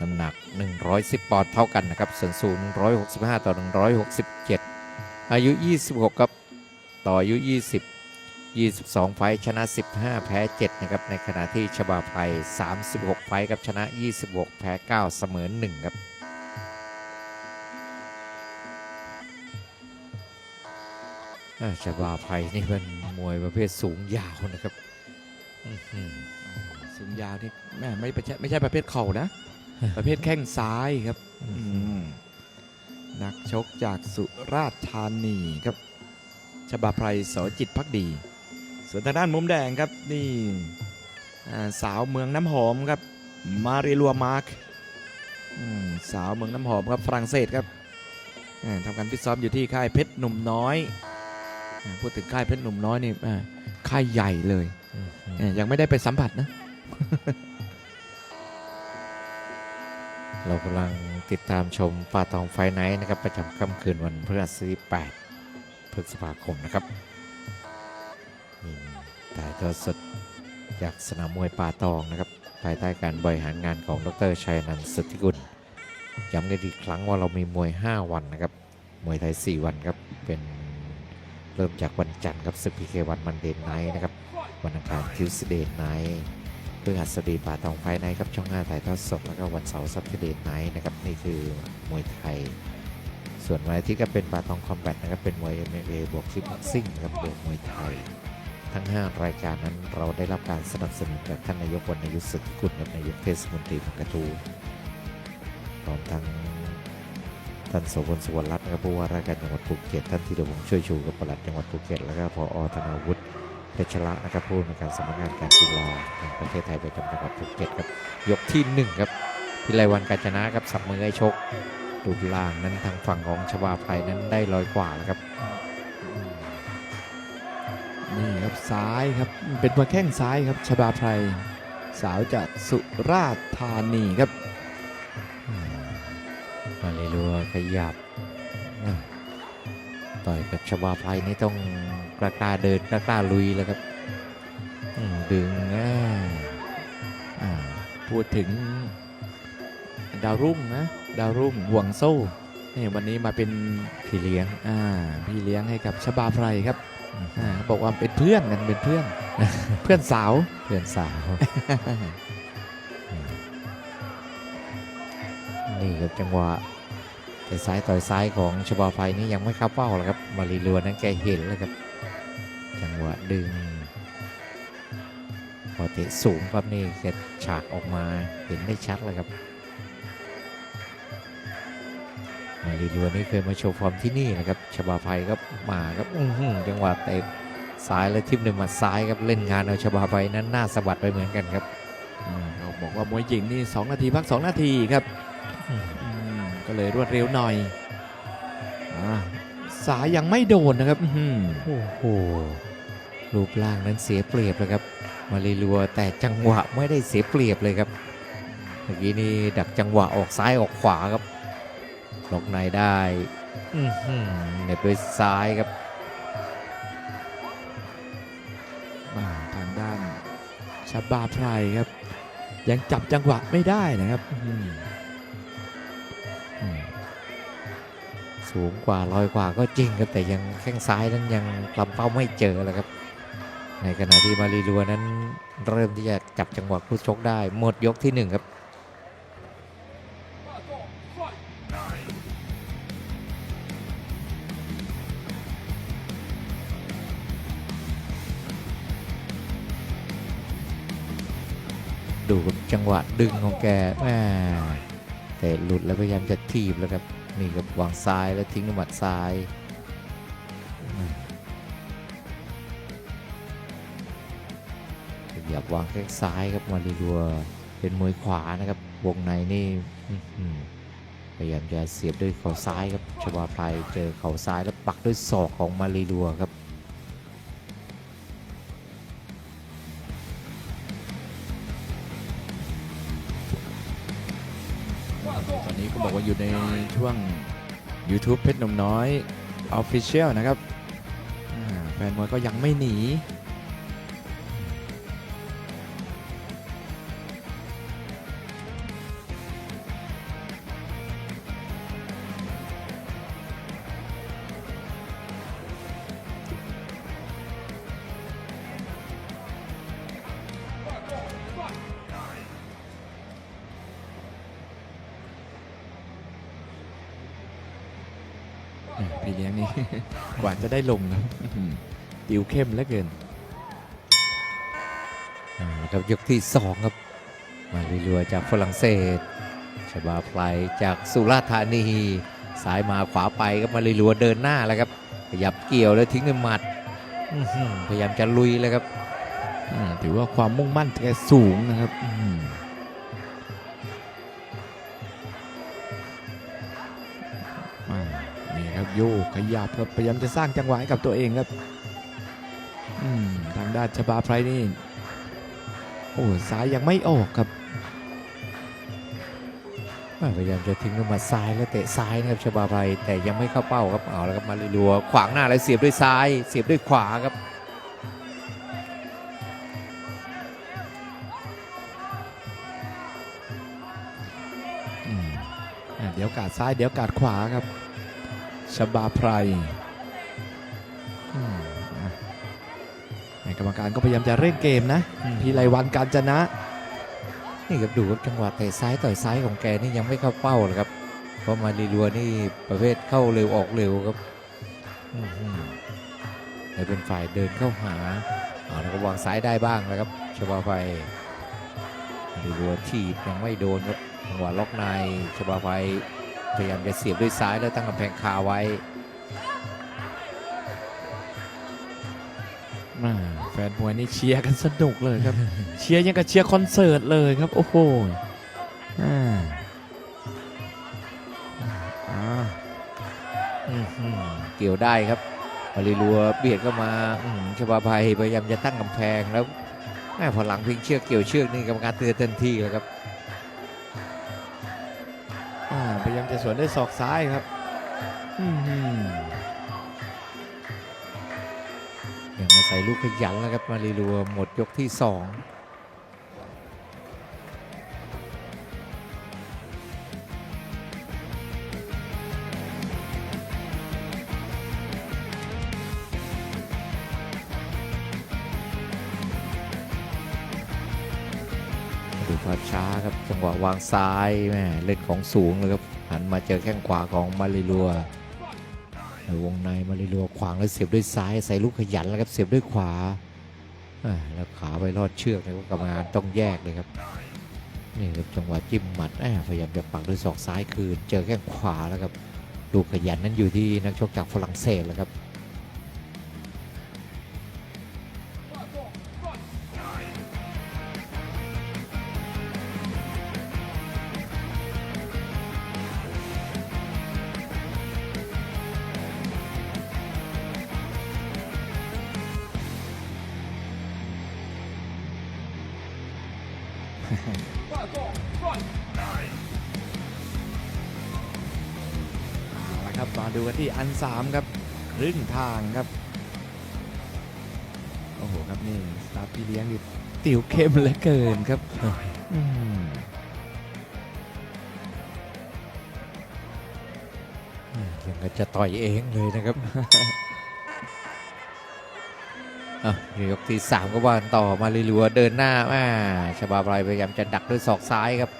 น้ำหนัก 110 ปอนด์เท่ากันนะครับส่วนสูง165 ต่อ 167 อายุ 26 ครับต่ออายุ 20 22 ไฟชนะ 15 แพ้ 7 นะครับ ในขณะที่ชบาภัย 36 ไฟท์ครับชนะ 26 แพ้ 9 เสมอ 1 ครับอ่าชบาภัยนี่เป็นมวยประเภทสูงยาวนะครับ สูงยาวนี่แม่ไม่ใช่ไม่ใช่ประเภทเข่านะ ประเภทแข้งซ้ายครับอืมนักชกจากสุราษฎร์ธานีครับชบาไพรสอจิตพักดี ส่วนทางด้านมุมแดงครับนี่อ่าสาวเมืองน้ำหอมครับมาริลัวมาร์กอืมสาวเมืองน้ำหอมครับฝรั่งเศสครับอ่าทำการฟิตซ้อมอยู่ที่ค่ายเพชรหนุ่มน้อยอ่าพูดถึงค่ายเพชรหนุ่มน้อยนี่อ่าค่ายใหญ่เลยอื้อหืออ่ายังไม่ได้ไปสัมผัสนะ เรากำลังติดตามชมปาตองไฟไนท์นะครับ ประจำค่ำคืนวันพฤหัสบดี8พฤษภาคมนะครับถ่ายทอดสดจากสนามมวยป่าตองนะครับ ภายใต้การบริหารงานของดรชัยนันท์สุทธิกุลย้ำกันอีกครั้งว่าเรามีมวย 5 วันนะครับ มวยไทย 4 วันครับ เป็นเริ่มจากวันจันทร์ครับศึกพีเควันมันเดนไนท์นะครับ วันอังคารทิวสเดย์ไนท์ พฤหัสบดีป่าตองไฟไนท์ครับช่อง5ถ่ายทอดสดแล้วก็วันเสาร์ซับเดย์ไนท์นะครับนี่คือมวยไทย ส่วนวันอาทิตย์ก็เป็นป่าตองคอมแบทนะครับเป็นมวย MMA บวกคิกบ็อกซิ่งนะครับบวกมวยไทย ทั้ง 5 รายการนั้นเราได้รับการสนับสนุนจากท่านนายกวรรณยุทธสุทธิกุลกับนายกเทศมนตรีพังกระทูพร้อมทั้งท่านโสพลสุวรรณรัตน์นะครับผู้ว่าราชการจังหวัดภูเก็ตท่านธีรพงษ์ช่วยชูกับปลัดจังหวัดภูเก็ตแล้วก็พอธนาวุฒิ เพชรละนะครับผู้ในวยการสำนักงานการกีฬาแห่งประเทศไทยประจำจังหวัดภูเก็ตครับยกที่หนึ่งครับพิไลวันกาญจนะครับสับมือไอ้ชกรูปร่างนั้นทางฝั่งของชบาภัยนั้นได้ลอยกว่าแล้วครับนี่ครับซ้ายครับเป็นมวยแข้งซ้ายครับชบาไพรสาวจากสุราษฎร์ธานีครับมาเลยรัวขยับอะ ต่อยกับชบาไพรนี่ต้องกล้ากล้าเดินกล้ากล้าลุยแล้วครับอืมดึงอ่าอ่าพูดถึงดาวรุ่งนะดาวรุ่งห่วงโซ่นี่วันนี้มาเป็นพี่เลี้ยงอ่าพี่เลี้ยงให้กับชบาไพรครับอ่าเขาบอกว่าเป็นเพื่อนกันเป็นเพื่อนเพื่อนสาวเพื่อนสาวนี่ครับจังหวะ แต่ซ้ายต่อยซ้ายของชบาไฟนี่ยังไม่เข้าเป้าหรอกครับ มารีลัวนั้นแกเห็นแล้วครับ จังหวะดึงพอเตะสูงปั๊บนี่แกฉากออกมาเห็นได้ชัดเลยครับ มารีลัวนี่เคยมาโชว์ฟอร์มที่นี่นะครับชบาไฟก็มาครับอื้อหือจังหวะเตะซ้ายและทิมหนึ่งหมัดซ้ายครับเล่นงานเอาชบาไฟนั้นหน้าสะบัดไปเหมือนกันครับอ่าเขาบอกว่ามวยหญิงนี่ 2 นาทีพัก 2 นาทีครับอืม ก็เลยรวดเร็วหน่อยอาสายยังไม่โดนนะครับอื้อหือโอ้โหรูปร่างนั้นเสียเปรียบเลยครับ มารีลัวแต่จังหวะไม่ได้เสียเปรียบเลยครับเมื่อกี้นี่ดักจังหวะออกซ้ายออกขวาครับล็อกในได้อื้อหือเหน็บด้วยซ้ายครับอ่าทางด้านชาบาไพรครับ ยังจับจังหวะไม่ได้นะครับ สูงกว่าลอยกว่าก็จริงครับแต่ยังแข้งซ้ายนั้นยังลำเป้าไม่เจอเลยครับ ในขณะที่มารีลัวนั้นเริ่มที่จะจับจังหวะคู่ชกได้ หมดยกที่หนึ่งครับดูจังหวะดึงของแกแม่แต่หลุดแล้วพยายามจะทีบแล้วครับ นี่กับวางซ้ายแล้วทิ้งด้วยหมัดซ้าย ขยับวางแข้งซ้ายครับมาลีรัวเป็นมวยขวานะครับ วงในนี่พยายามจะเสียบด้วยเข่าซ้ายครับชวาไพรเจอเข่าซ้ายแล้วปักด้วยศอกของมาลีรัวครับ อยู่ในช่วง YouTube เพชรนมน้อย Official นะครับแฟนมวยก็ยังไม่หนี ได้ลงนะติวเข้มเหลือเกินครับยกที่สองครับ มาลีลัวจากฝรั่งเศสชบาพลายจากสุราษฎร์ธานีซ้ายมาขวาไปครับมาลีลัวเดินหน้าแล้วครับขยับเกี่ยวแล้วทิ้งด้วยหมัดพยายามจะลุยแล้วครับถือว่าความมุ่งมั่นแกสูงนะครับ โยกขยับครับพยายามจะสร้างจังหวะให้กับตัวเองครับทางด้านชบาไพรนี่โอ้ซ้ายยังไม่ออกครับพยายามจะทิ้งด้วยหมัดซ้ายแล้วเตะซ้ายนะครับชบาไพรแต่ยังไม่เข้าเป้าครับเอาแล้วครับมาลีลัวขวางหน้าแล้วเสียบด้วยซ้าย เสียบด้วยขวาครับเดี๋ยวกาดซ้ายเดี๋ยวกาดขวาครับ ชบาไพรอืมอะให้กรรมการก็พยายามจะเร่งเกมนะอืมพีไลวันการจนะ นี่ครับดูครับจังหวะเตะซ้ายต่อยซ้ายของแกนี่ยังไม่เข้าเป้าเลยครับ เพราะมาลีลัวนี่ประเภทเข้าเร็วออกเร็วครับอื้อหือแต่เป็นฝ่ายเดินเข้าหาเอาแล้วก็วางซ้ายได้บ้างแล้วครับชบาไฟมาลีลัวทีบยังไม่โดนครับจังหวะล็อกในชบาไฟ พยายามจะเสียบด้วยซ้ายแล้วตั้งกำแพงคาไว้อ่าแฟนมวยนี่เชียร์กันสนุกเลยครับ เชียร์ยังกับเชียร์คอนเสิร์ตเลยครับ โอ้โหอ่าอ่าอื้อหือเกี่ยวได้ครับมาลีลัวเบียดเข้ามาอื้อหือชบาไฟพยายามจะตั้งกำแพงแล้วแม่พอหลังพิงเชือกเกี่ยวเชือกนี่กรรมการเตือนทันทีเลยครับอ่า พยายามจะสวนด้วยศอกซ้ายครับอือหือยังอาศัยลูกขยันแล้วครับมารีรัวหมดยกที่สอง งหวะวางซ้ายแม่เล่นของสูงเลยครับหันมาเจอแข้งขวาของมารีรัวในวงในมาริลัวขวางแล้วเสียบด้วยซ้ายใส่ลูกขยันแล้วครับเสียบด้วยขวาแล้วขาไปรอดเชือกเลยว่ากรรมการต้องแยกเลยครับนี่ครับจังหวะจิ้มหมัดพยายามจะปักด้วยศอกซ้ายคืนเจอแข้งขวาแล้วครับลูกขยันนั้นอยู่ที่นักชกจากฝรั่งเศสแล้วครับ เอาละครับมาดูกันที่อันสามครับครึ่งทางครับ โอ้โหครับนี่สตาร์พี่เลี้ยงนี่ติวเข้มเหลือเกินครับอืมยังก็จะต่อยเองเลยนะครับ ยกที่ 3 ก็ว่านต่อมาริลัวเดินหน้าอ่าชบาไบรายพยายามจะดักด้วยศอกซ้ายครับ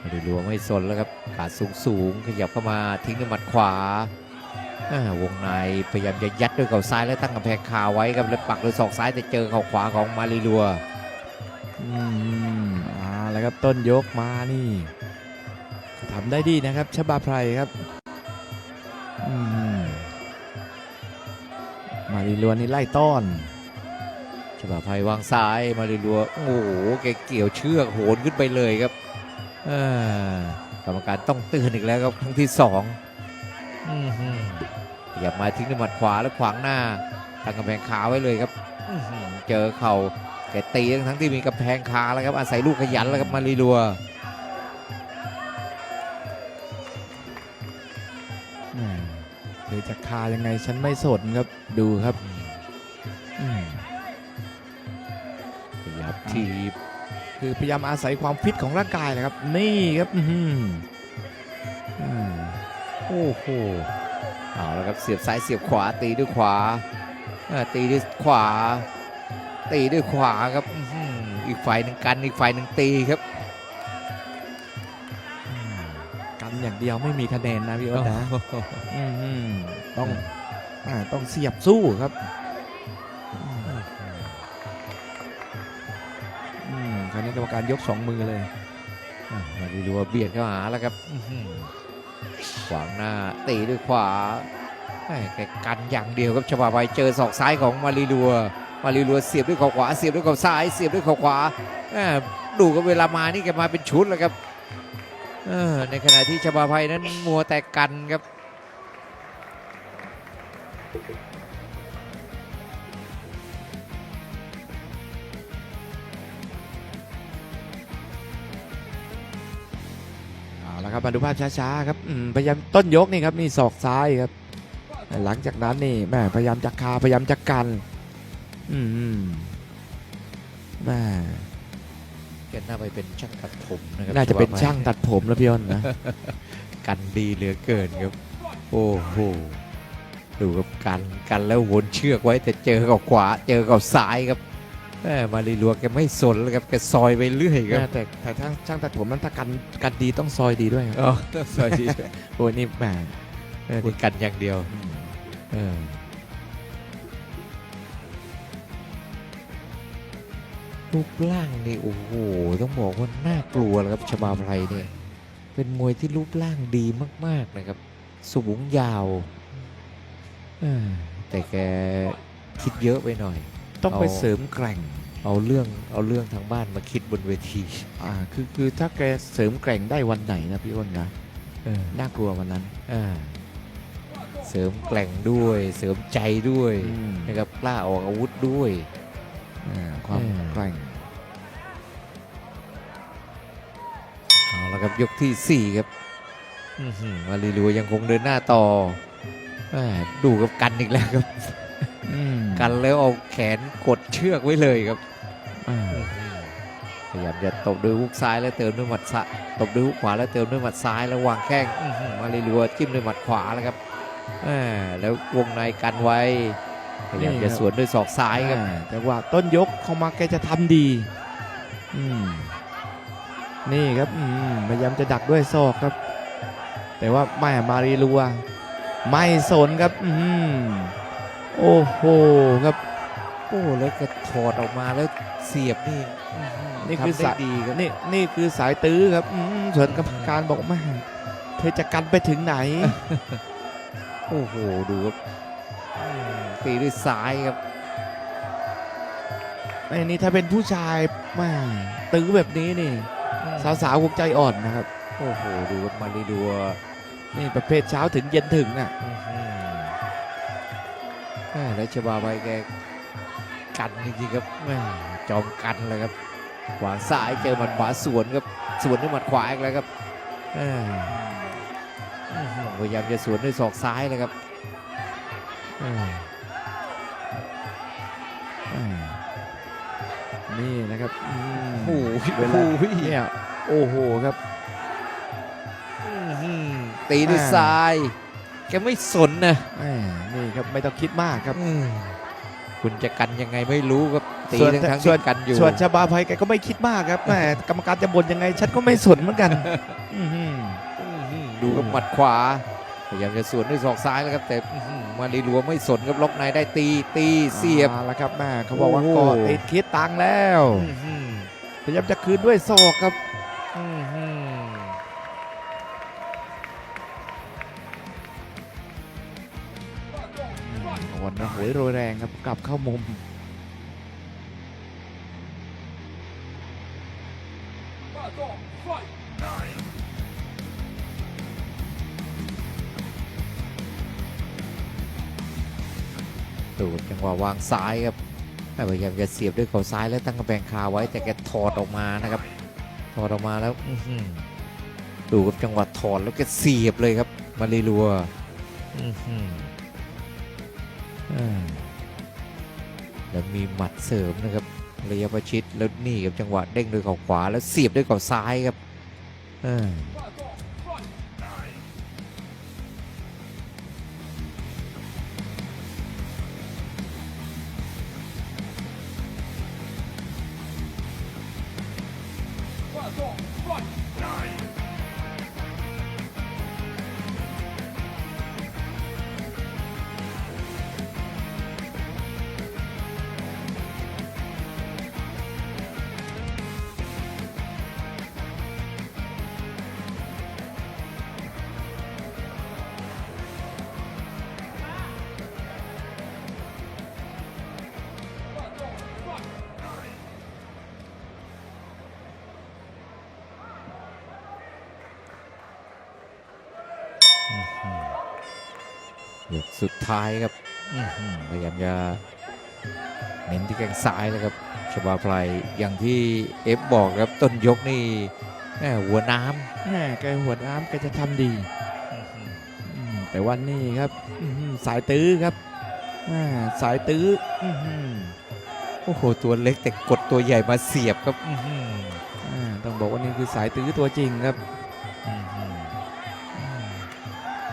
มาริลัวไม่สนแล้วครับขาสูงสูงขยับเข้ามาทิ้งด้วยหมัดขวาวงในพยายามจะยัดด้วยเข่าซ้ายแล้วตั้งกำแพงคาไว้ครับแล้วปักด้วยศอกซ้ายแต่เจอเข่าขวาของมาริลัวอืมอ่าแล้วครับต้นยกมานี่ทำได้ดีนะครับชบาไพรครับอืม มารีลัวนี่ไล่ต้อนฉบาภัยวางซ้ายมาริลัวโอ้โหแกเกี่ยวเชือกโหนขึ้นไปเลยครับอ่อกรรมการต้องเตือนอีกแล้วครับครั้งที่สองอื้อหืออย่ามาทิ้งด้วยหมัดขวาแล้วขวางหน้าตั้งกำแพงคาไว้เลยครับเจอเข่าแกตีทั้งที่มีกำแพงคาแล้วครับอาศัยลูกขยันแล้วครับมาริลัว อจะคายังไงฉันไม่สนครับดูครับอืมขยับทีบคือพยายามอาศัยความฟิตของร่างกายแหละครับ นี่ครับอื้อหืออืมโอ้โหเอาแล้วครับเสียบซ้ายเสียบขวาตีด้วยขวาเอ่อตีด้วยขวา ตีด้วยขวาครับอื้อหืออีกฝ่ายหนึ่งกันอีกฝ่ายหนึ่งตีครับ กันกันอย่างเดียวไม่มีคะแนนนะพี่อ้นนะอืมอืมต้องอ่าต้องเสียบสู้ครับอืมคราวนี้กรรมการยกสองมือเลยอะมาดีดูว่าเบียดเข้าหาแล้วครับอื้อหือขวางหน้าตีด้วยขวาแม่แกกันอย่างเดียวครับชบาไปเจอศอกซ้ายของมารีลัวมารีลัวเสียบด้วยเข่าขวาเสียบด้วยเข่าซ้ายเสียบด้วยเข่าขวาแม่ดูกับเวลามานี่แกมาเป็นชุดแล้วครับ เออในขณะที่ชบาภัยนั้นมัวแต่กันครับ เอาละครับมาดูภาพช้าๆครับอืมพยายามต้นยกนี่ครับนี่ศอกซ้ายครับ หลังจากนั้นนี่แม่พยายามจะคาพยายามจะกัน อืมอืมแม่ แกน่าไปเป็นช่างตัดผมนะครับน่าจะเป็นชบภัยช่างตัดผมแล้วพี่อ้นนะ กันดีเหลือเกินครับ โอ้โหดูครับกันกันแล้ววนเชือกไว้แต่เจอกับขวาเจอกับซ้ายครับแม่มารีลัวแกไม่สนแล้วครับแกซอยไปเรื่อยครับแต่แต่ถ้าช่างตัดผมนั้นถ้ากันกันดีต้องซอยดีด้วยครับอ๋อซอยดีโอ้ยนี่แหมเออคุณกันอย่างเดียวเออ รูปร่างนี่โอ้โหต้องบอกว่าน่ากลัวแล้วครับชบาไพรเนี่ยเป็นมวยที่รูปร่างดีมาก ๆนะครับ สูงยาวเออแต่แกคิดเยอะไปหน่อย ต้องไปเอาเสริมแกร่ง เอาเรื่องเอาเรื่องทางบ้านมาคิดบนเวทีอ่าคือคือถ้าแกเสริมแกร่งได้วันไหนนะพี่อ้นนะเออน่ากลัววันนั้นอ่าเสริมแกล่งด้วย เสริมใจด้วยอืมนะครับกล้าออกอาวุธด้วยอ่า ความเออแกร่งเอาละครับยกที่ 4 ครับอื้อหือมารีลัวยังคงเดินหน้าต่อแหม่ดูกับกันอีกแล้วครับอืมกันแล้วเอาแขนกดเชือกไว้เลยครับอ่าพยายามจะตบด้วยฮุกซ้ายแล้วเติมด้วยหมัดซ้ายตบด้วยฮุกขวาแล้วเติมด้วยหมัดซ้ายแล้ววางแข้งอื้อหือมารีลัวจิ้มด้วยหมัดขวาแล้วครับแหม่แล้ววงในกันไว้ พยายามจะสวนด้วยศอกซ้ายครับอ่าแต่ว่าต้นยกเข้ามาแกจะทำดีอืมนี่ครับอืมพยายามจะดักด้วยศอกครับ แต่ว่าแม่มารีลัว ไม่สนครับอืมโอ้โหครับโอ้แล้วก็ถอดออกมาแล้วเสียบนี่อื้อหืนี่คือทำได้สายดีครับนี่นี่คือสายตื้อครับอืมส่วนกรรมการบอกแม่เธอจะกันไปถึงไหน โอ้โหดูครับอืม ตีด้วยซ้ายครับไอ้นี่ถ้าเป็นผู้ชายแม่ตื้อแบบนี้นี่ สาวๆคงใจอ่อนนะครับ โอ้โห ดูครับมารีดัวนี่ประเภทเช้าถึงเย็นถึงอะอื้อหือแม่แล้วชบาไปแกกันจริงๆครับแม่จอมกันเลยครับ ขวางซ้ายเจอหมัดขวาสวนครับ สวนด้วยหมัดขวาอีกแล้วครับแม่อื้อหือพยายามจะสวนด้วยศอกซ้ายเลยครับ นี่นะครับอืมโอ้โหเวลาโอ้โหเนี่ยโอ้โหครับอื้อหือตีด้วยอ่าซ้าย แกไม่สนนะแหมนี่ครับไม่ต้องคิดมากครับอืมคุณจะกันยังไงไม่รู้ครับตีส่วนทั้งทั้งส่วนที่กันอยู่ ส่วนชาบาภัยแกก็ไม่คิดมากครับแหมกรรมการจะบ่นยังไง ฉันก็ไม่สนเหมือนกันอื้อหืออื้อหือดูกับหมัดขวา พยายามจะสวนด้วยศอกซ้ายแล้วครับแต่อื้อหือมารีรัวไม่สนครับล็อกในได้ตีตีเสียบอาแล้วครับแม่เขาบอกว่าโอ้โหกอดติดคิดตังค์แล้วอื้อหือพยายามจะคืนด้วยศอกครับอื้อหืออ่อนระหวยโรยแรงครับกลับเข้ามุม ดูจังหวะวางซ้ายครับพยายามจะเสียบด้วยเข่าซ้ายแล้วตั้งกระแพงคาไว้แต่แกถอดออกมานะครับ ถอดออกมาแล้วดูกับจังหวะถอดแล้วแกเสียบเลยครับมารีรัวอื้อหืออ่าแล้วมีหมัดเสริมนะครับระยะประชิดแล้วนี่กับจังหวะเด้งด้วยเข่าขวาแล้วเสียบด้วยเข่าซ้ายครับ ยกสุดท้ายครับอื้อหือพยายามจะเน้นที่แข้งซ้ายเลยครับชบาไพรอย่างที่เอฟบอกครับต้นยกนี่แม่หัวน้แม่แกหัวน้ำแกจะทำดีำอืมแต่วันนี้ครับอื้อหือสายตื้อครับอ่าสายตื้ออื้อหือโอ้โหตัวเล็กแต่กดตัวใหญ่มาเสียบครับอื้อหืออ่าต้องบอกว่านี่คือสายตื้อตัวจริงครับอื้อหือ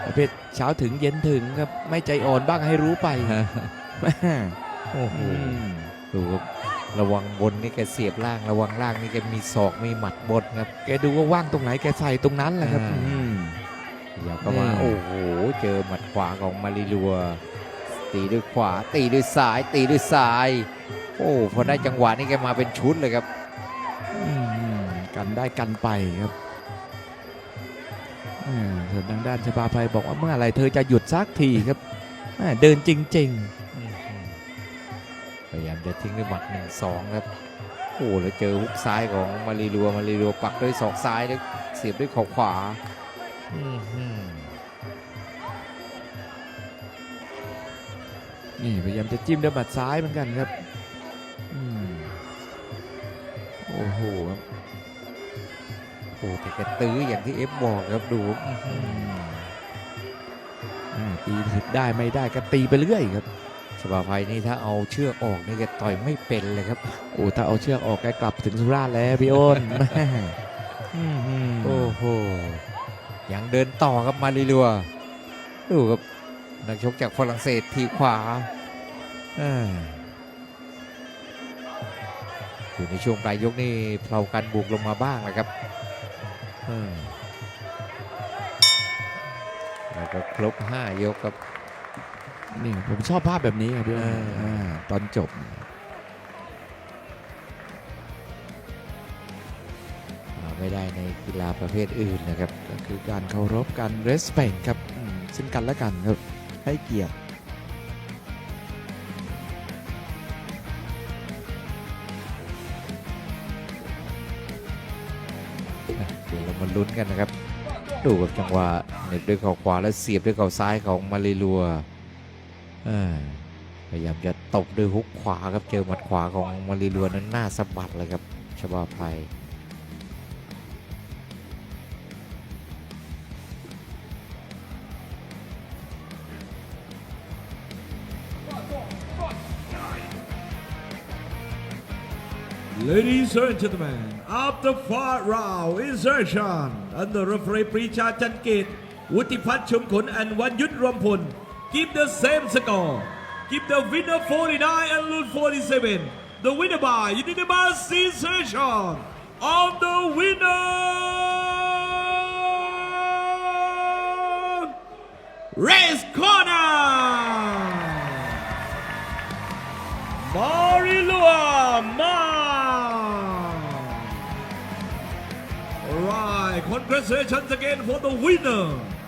ประเภทเช้าถึงเย็นถึงครับ ไม่ใจอ่อนบ้างให้รู้ไปแม่โอ้โหอืมดูครับระวังบนนี่แกเสียบล่าง ระวังล่างนี่แกมีศอกมีหมัดบนครับ แกดูว่าว่างตรงไหนแกใส่ตรงนั้นแหละครับอ่าอืมอยากก็มานี่โอ้โห เจอหมัดขวาของมาริลัว ตีด้วยขวา ตีด้วยซ้าย ตีด้วยซ้าย โอ้พอได้จังหวะนี่แกมาเป็นชุดเลยครับอืมกันได้กันไปครับอ่า ส่วนทางด้านชบาภัยบอกว่าเมื่อไหรเธอจะหยุดสักทีครับอ่าเดินจริงพยายามจะทิ้งด้วยหมัดหนึ่งสองครับโอ้แล้วเจอฮุกซ้ายของมาริลัวมาริลัวปักด้วยศอกซ้ายแล้วเสียบด้วยเข่าขวาอื้อหือๆนี่พยายามจะจิ้มด้วยหมัดซ้ายเหมือนกันครับอืมโอ้โหครับ โอ้แต่แกตื้ออย่างที่เอฟบอกครับดูอื้อหือือมอ่าตีถึกได้ไม่ได้ก็ตีไปเรื่อยครับชบาภัยนี่ถ้าเอาเชือกออกนี่แกต่อยไม่เป็นเลยครับโอ้ถ้าเอาเชือกออกแกกลับถึงสุราษฎร์แล้วพี่อ้นแม่อื้อหือโอ้โหยังเดินต่อครับมาริลัวดูครับนักชกจากฝรั่งเศสทีขวาอ่าอยู่ในช่วงปลายยกนี่เพลากันบุกลงมาบ้างนะครับอืม แล้วก็ครบ 5 ยกครับ นี่ผมชอบภาพแบบนี้ครับพี่อ้นเอออ่าตอนจบหาไม่ได้ในกีฬาประเภทอื่นนะครับ ก็คือการเคารพการ respect ครับอืมซึ่งกันและกันครับ ให้เกียรติ ลุ้นกันนะครับ ดูกับจังหวะเหน็บด้วยเข่าขวาและเสียบด้วยเข่าซ้ายของมาริลัวพยายามจะตบด้วยฮุกขวาครับเจอหมัดขวาของมาริลัวนั้นหน้าสะบัดเลยครับชบาไพ Ladies and gentlemen, after four round insertion under referee Precha Chankit, Wutipat Chumkun and Wanyut Rampun, keep the same score. Keep the winner 49 and lose 47. The winner by unanimous insertion on the winner race corner. Congratulations again for the winner